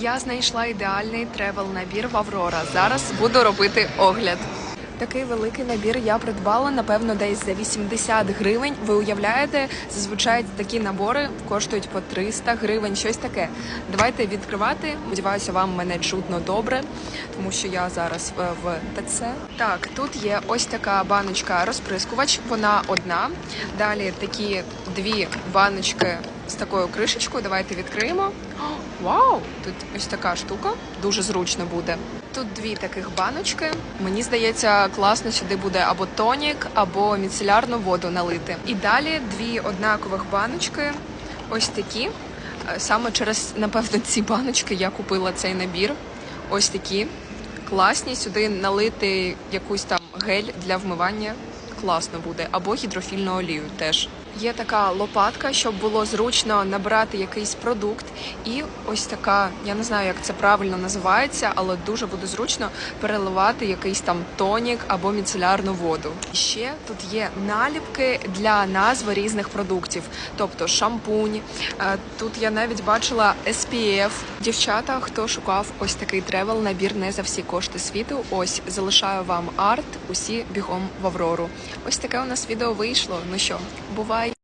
Я знайшла ідеальний тревел набір в Аврора. Зараз буду робити огляд. Такий великий набір я придбала, напевно, десь за 80 гривень. Ви уявляєте, зазвичай такі набори коштують по 300 гривень, щось таке. Давайте відкривати. Сподіваюся, вам мене чутно добре, тому що я зараз в, в ТЦ. Так, тут є ось така баночка розприскувач. Вона одна. Далі такі дві баночки з такою кришечкою. Давайте відкриємо. Вау! Тут ось така штука, дуже зручно буде. Тут дві таких баночки. Мені здається, класно сюди буде або тонік, або міцелярну воду налити. І далі дві однакових баночки, ось такі. Е, Саме через напевно ці баночки я купила цей набір. Ось такі класні. Сюди налити якусь там гель для вмивання. Класно буде, або гідрофільну олію теж. Є така лопатка, щоб було зручно набирати якийсь продукт, і ось така, я не знаю, як це правильно називається, але дуже буде зручно переливати якийсь там тонік або міцелярну воду. Ще тут є наліпки для назви різних продуктів, тобто шампунь. Е, Тут я навіть бачила SPF. Дівчата, хто шукав ось такий тревел набір не за всі кошти світу. Ось залишаю вам арт. Усі бігом в Аврору. Ось таке у нас відео вийшло. Ну що, бувай!